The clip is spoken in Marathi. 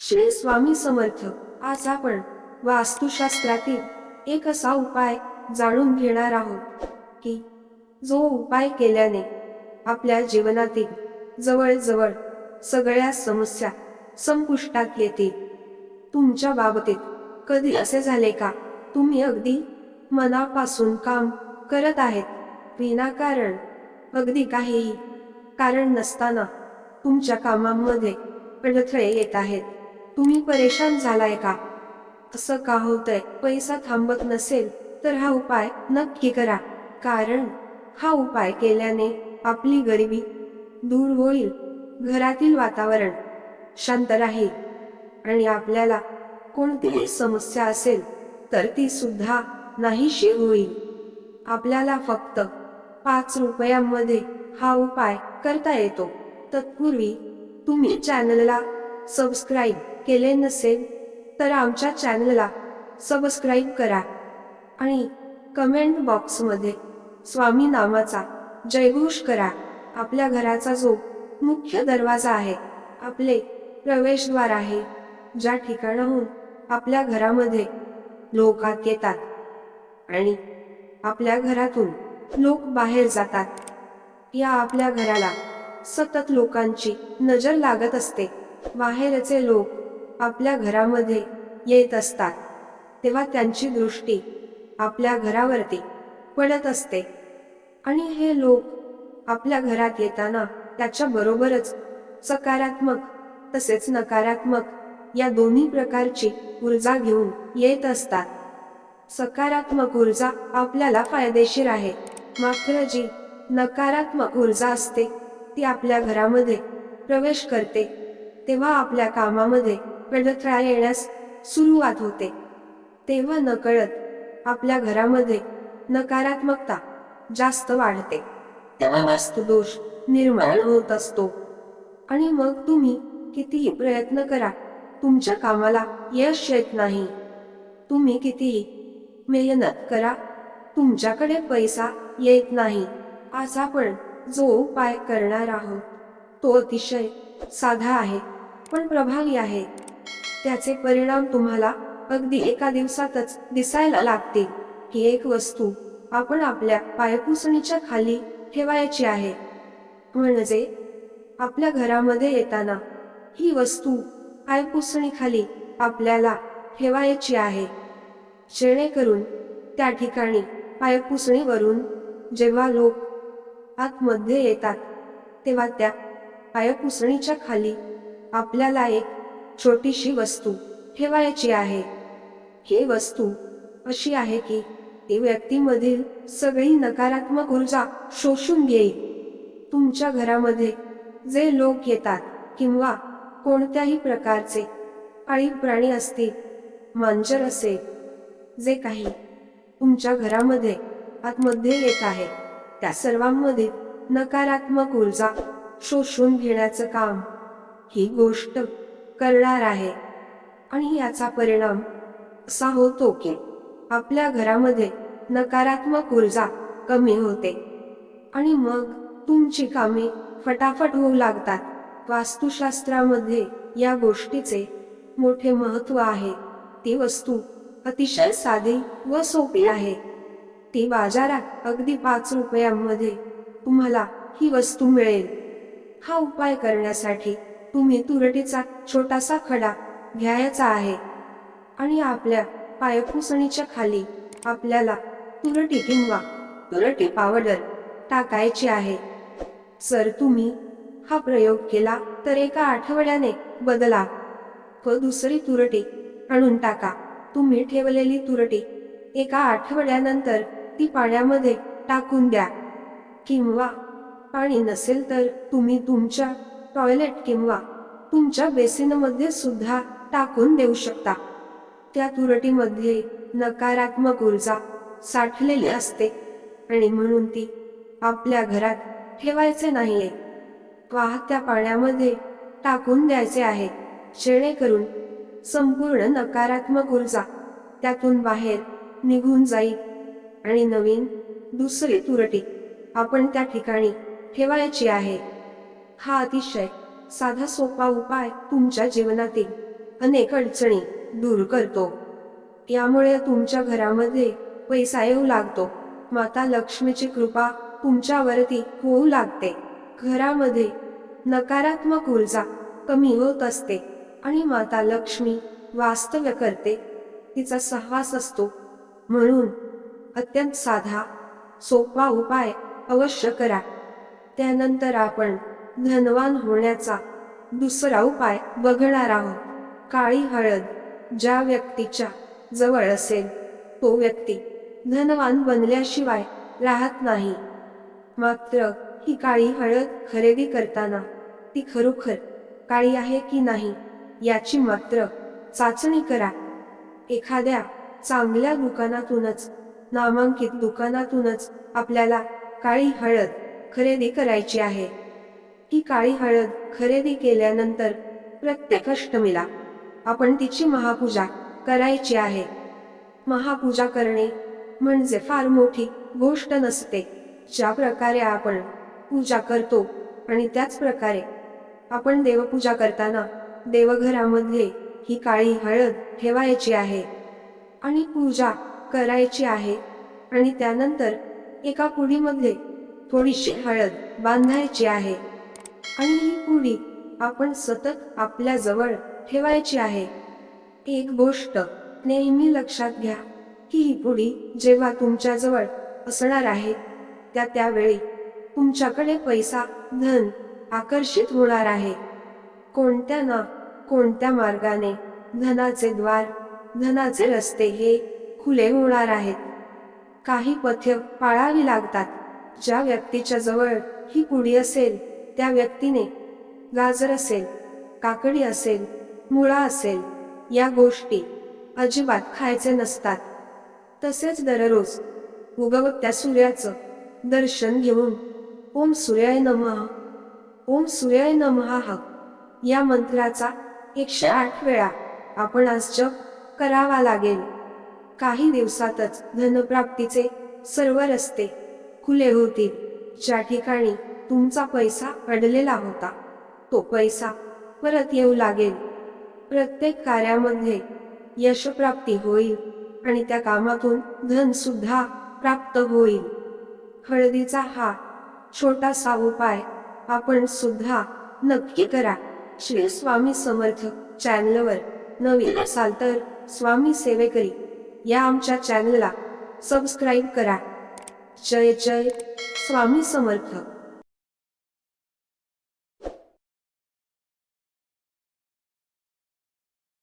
श्री स्वामी समर्थ. आज आपण वास्तुशास्त्रातील एक असा उपाय जाणून घेणार आहोत की जो उपाय केल्याने आपल्या जीवनातील जवळजवळ सगळ्या समस्या संपुष्टात येतील. तुमच्या बाबतीत कधी असे झाले का? तुम्ही अगदी मनापासून काम करत आहेत. विनाकारण अगदी काहीही कारण नसताना तुमच्या कामांमध्ये अडथळे येत आहेत. तुम्ही परेशान झालाय का? असं का होतंय? पैसा थांबत नसेल तर हा उपाय नक्की करा. कारण हा उपाय केल्याने आपली गरिबी दूर होईल. घरातील वातावरण शांत राहील. आणि आपल्याला कोणतीही समस्या असेल तर ती सुद्धा नाहीशी होईल. आपल्याला फक्त पाच रुपयांमध्ये हा उपाय करता येतो. तत्पूर्वी तुम्ही चॅनलला सबस्क्राईब केले नसेल तर आमच्या चॅनलला सबस्क्राईब करा. आणि कमेंट बॉक्समध्ये स्वामी नामाचा जयघोष करा. आपल्या घराचा जो मुख्य दरवाजा आहे आपले प्रवेशद्वार आहे ज्या ठिकाणाहून आपल्या घरामध्ये लोक आत येतात आणि आपल्या घरातून लोक बाहेर जातात या आपल्या घराला सतत लोकांची नजर लागत असते. बाहेरचे लोक आपल्या घरामध्ये येत असतात तेव्हा त्यांची दृष्टी आपल्या घरावरती पडत असते. आणि हे लोक आपल्या घरात येताना त्याच्या बरोबरच सकारात्मक तसेच नकारात्मक या दोन्ही प्रकारची ऊर्जा घेऊन येत असतात. सकारात्मक ऊर्जा आपल्याला फायदेशीर आहे. मात्र जी नकारात्मक ऊर्जा असते ती आपल्या घरामध्ये प्रवेश करते तेव्हा आपल्या कामामध्ये अडथळा येण्यास सुरुवात होते. तेव्हा नकळत आपल्या घरामध्ये नकारात्मकता जास्त वाढते. तेव्हा निर्माण होत असतो. आणि मग तुम्ही कितीही प्रयत्न करा तुमच्या कामाला यश येत नाही. तुम्ही कितीही मेहनत करा तुमच्याकडे पैसा येत नाही आज आपण जो उपाय करणार आहोत तो अतिशय साधा आहे पण प्रभावी आहे. त्याचे परिणाम तुम्हाला अगदी एका दिवसातच दिसायला लागते ही एक वस्तू आपण आपल्या पायपुसणीच्या खाली ठेवायची आहे. म्हणजे आपल्या घरामध्ये येताना ही वस्तू पायपुसणीखाली आपल्याला ठेवायची आहे. जेणेकरून त्या ठिकाणी पायपुसणीवरून जेव्हा लोक आतमध्ये येतात तेव्हा त्या पायपुसणीच्या खाली आपल्याला एक छोटीशी वस्तू ठेवायची आहे. हे वस्तू अशी आहे की ती व्यक्तीमधील सगळी नकारात्मक ऊर्जा शोषून घेईल. तुमच्या घरामध्ये जे लोक येतात किंवा कोणत्याही प्रकारचे पाळीव प्राणी असतील मांजर असेल जे काही तुमच्या घरामध्ये आतमध्ये येत आहे त्या सर्वांमध्ये नकारात्मक ऊर्जा शोषून घेण्याचं काम ही गोष्ट करणार आहे. आणि याचा परिणाम असा होतो की आपल्या घरामध्ये नकारात्मक ऊर्जा कमी होते. आणि मग तुमची कामे फटाफट होऊ लागतात. वास्तुशास्त्रामध्ये या गोष्टीचे मोठे महत्त्व आहे. ती वस्तू अतिशय साधी व सोपी आहे. ती बाजारात अगदी पाच रुपयांमध्ये तुम्हाला ही वस्तू मिळेल. हा उपाय करण्यासाठी तुम्ही तुरटीचा छोटासा खडा घ्यायचा आहे. आणि आपल्या पायपुसणीच्या खाली आपल्याला तुरटी किंवा तुरटी पावडर टाकायची आहे. जर तुम्ही हा प्रयोग केला तर एका आठवड्याने बदला. व दुसरी तुरटी आणून टाका. तुम्ही ठेवलेली तुरटी एका आठवड्यानंतर ती पाण्यामध्ये टाकून द्या. किंवा पाणी नसेल तर तुम्ही तुमच्या टॉयलेट किंवा तुमच्या बेसिनमध्ये सुद्धा टाकून देऊ शकता. त्या तुरटीमध्ये नकारात्मक ऊर्जा साठलेली असते आणि म्हणून ती आपल्या घरात ठेवायचे नाहीये. वाहत्या पाण्यामध्ये टाकून द्यायचे आहे. जेणेकरून संपूर्ण नकारात्मक ऊर्जा त्यातून बाहेर निघून जाईल आणि नवीन दुसरी तुरटी आपण त्या ठिकाणी ठेवायची आहे. हा अतिशय साधा सोपा उपाय तुमच्या जीवनातील अनेक अडचणी दूर करतो. यामुळे तुमच्या घरामध्ये पैसा येऊ लागतो. माता लक्ष्मीची कृपा तुमच्यावरती होऊ लागते. घरामध्ये नकारात्मक ऊर्जा कमी होत असते आणि माता लक्ष्मी वास्तव्य करते. तिचा सहवास असतो. म्हणून अत्यंत साधा सोपा उपाय अवश्य करा. त्यानंतर आपण धनवान होण्याचा दुसरा उपाय बघणार आहोत. काळी हळद ज्या व्यक्तीच्या जवळ असेल तो व्यक्ती धनवान बनल्याशिवाय राहत नाही. मात्र ही काळी हळद खरेदी करताना ती खरोखर काळी आहे की नाही याची मात्र चाचणी करा. एखाद्या चांगल्या दुकानातूनच नामांकित दुकानातूनच आपल्याला काळी हळद खरेदी करायची आहे. ही काळी हळद खरेदी केल्यानंतर प्रत्येक अष्टमीला आपण तिची महापूजा करायची आहे. महापूजा करणे म्हणजे फार मोठी गोष्ट नसते. ज्या प्रकारे आपण पूजा करतो आणि त्याच प्रकारे आपण देवपूजा करताना देवघरामध्ये ही काळी हळद ठेवायची आहे आणि पूजा करायची आहे आणि त्यानंतर एका पुडीमध्ये थोडीशी हळद बांधायची आहे. आणि ही पुडी आपण सतत आपल्या जवळ ठेवायची आहे. एक गोष्ट नेहमी लक्षात घ्या की ही पुढी जेव्हा तुमच्या जवळ असणार आहे त्या त्यावेळी तुमच्याकडे पैसा धन आकर्षित होणार आहे. कोणत्या ना कोणत्या मार्गाने धनाचे द्वार धनाचे रस्ते हे खुले होणार आहेत. काही पथ्य पाळावी लागतात ज्या व्यक्तीच्या जवळ ही कुडी असेल त्या व्यक्तीने गाजर असेल काकडी असेल मुळा असेल या गोष्टी अजिबात खायचे नसतात. तसेच दररोज उगवत्या सूर्याचं दर्शन घेऊन ओम सूर्याय नमः ओम सूर्याय नमः या मंत्राचा एकशे आठ वेळा आपण आज जप करावा लागेल. काही दिवसातच धनप्राप्तीचे सर्व रस्ते खुले होतील. ज्या ठिकाणी तुमचा पैसा अडलेला होता. तो पैसा परत येऊ लागेल. प्रत्येक कार्यामध्ये यशप्राप्ती होईल आणि त्या कामातून धन सुद्धा प्राप्त होईल. हळदीचा हा छोटासा उपाय आपण सुद्धा नक्की करा. श्री स्वामी समर्थ चॅनलवर नवीन असाल तर स्वामी सेवेकरी या आमच्या चॅनलला सबस्क्राईब करा. जय जय स्वामी समर्थ.